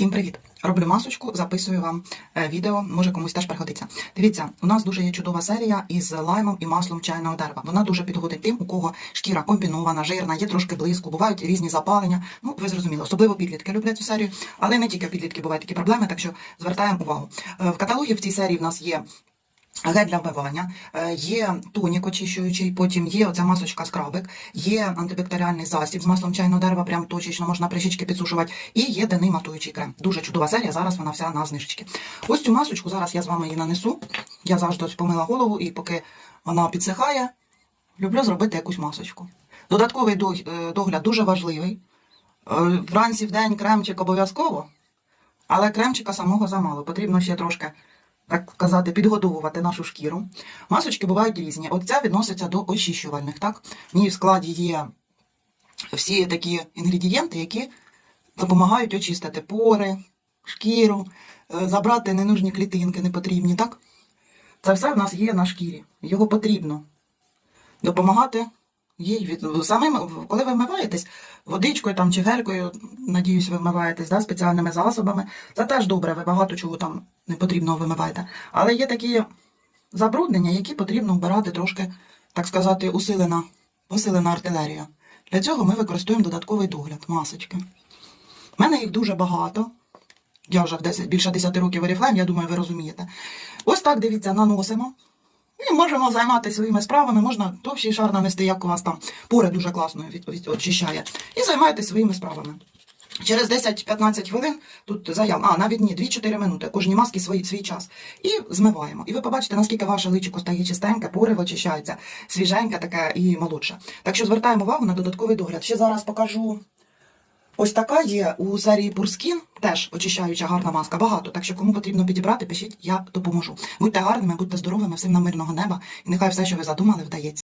Всім привіт! Роблю масочку, записую вам е, відео, може комусь теж пригодиться. Дивіться, у нас дуже є чудова серія із лаймом і маслом чайного дерева. Вона дуже підходить тим, у кого шкіра комбінована, жирна, є трошки блиску, бувають різні запалення. Ну, ви зрозуміли, особливо підлітки люблять цю серію, але не тільки підлітки бувають такі проблеми, так що звертаємо увагу. Е, В каталогі в цій серії в нас є Гель для вмивання, е, є тонік очищуючий, потім є оця масочка скрабик, є антибактеріальний засіб з маслом чайного дерева, прям точечно можна прищічки підсушувати, і є денний матуючий крем. Дуже чудова серія, зараз вона вся на знижечки. Ось цю масочку зараз я з вами її нанесу. Я завжди ось помила голову, і поки вона підсихає, люблю зробити якусь масочку. Додатковий е, догляд дуже важливий. Е, Вранці в день кремчик обов'язково, але кремчика самого замало. Потрібно ще трошки, так сказати, підгодовувати нашу шкіру. Масочки бувають різні. От ця відноситься до очищувальних. Так? В ній в складі є всі такі інгредієнти, які допомагають очистити пори, шкіру, е, забрати ненужні клітинки, непотрібні. Так? Це все в нас є на шкірі. Його потрібно допомагати їй від самим, коли ви вмиваєтесь водичкою там чи гелькою, надіюсь, ви вмиваєтесь да, спеціальними засобами. Це теж добре, ви багато чого там не потрібно вимиваєте. Але є такі забруднення, які потрібно вбирати трошки, так сказати, усилена, посилена артилерія. Для цього ми використовуємо додатковий догляд, масочки. У мене їх дуже багато. Я вже в 10, більше 10 років оріфлейм, я думаю, ви розумієте. Ось так, дивіться, наносимо. І можемо займатися своїми справами, можна товщий шар нанести, як у вас там пори дуже класно очищає. І займайтеся своїми справами. Через 10-15 хвилин тут заяв, а навіть ні, 2-4 минути, кожній маски свій, свій час. І змиваємо. І ви побачите, наскільки ваше личико стає чистеньке, пори очищаються, свіженьке таке і молодше. Так що звертаємо увагу на додатковий догляд. Ще зараз покажу. Ось така є у серії Бурскін, теж очищаюча гарна маска. Багато. Так що кому потрібно підібрати, пишіть, я допоможу. Будьте гарними, будьте здоровими, всім на мирного неба, і нехай все, що ви задумали, вдається.